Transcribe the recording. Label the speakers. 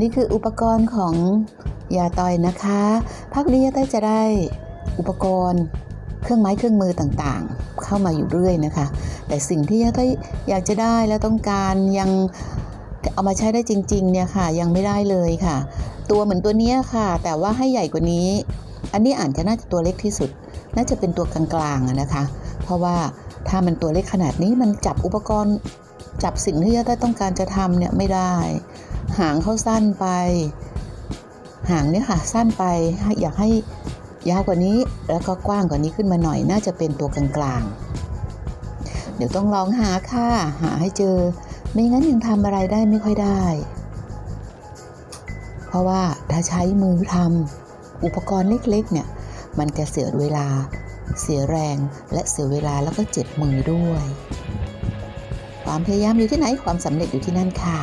Speaker 1: นี่คืออุปกรณ์ของยาต่อยนะคะภาคนี้ยาต้อยจะได้อุปกรณ์เครื่องไม้เครื่องมือต่างๆ เข้ามาอยู่เรื่อยนะคะ แต่สิ่งที่ยาต้อยอยากจะได้และต้องการยังเอามาใช้ได้จริงๆเนี่ยค่ะยังไม่ได้เลยค่ะ ตัวเหมือนตัวนี้ค่ะ แต่ว่าให้ใหญ่กว่านี้ อันนี้อาจจะน่าจะตัวเล็กที่สุด น่าจะเป็นตัวกลางๆนะคะ เพราะว่าถ้ามันตัวเล็กขนาดนี้มันจับอุปกรณ์จับสิ่งที่ยาต้อยต้องการจะทำเนี่ยไม่ได้ หางเขาสั้นไป หางเนี่ยค่ะสั้นไปอยากให้ยาวกว่านี้แล้วก็กว้างกว่านี้ขึ้นมาหน่อยน่าจะเป็นตัวกลางๆ เดี๋ยวต้องลองหาค่ะ หาให้เจอ ไม่งั้นยังทำอะไรได้ไม่ค่อยได้ เพราะว่าถ้าใช้มือทำอุปกรณ์เล็กๆเนี่ยมันจะเสียเวลา เสียแรง และเสียเวลาแล้วก็เจ็บมือด้วย ความพยายามอยู่ที่ไหนความสำเร็จอยู่ที่นั่นค่ะ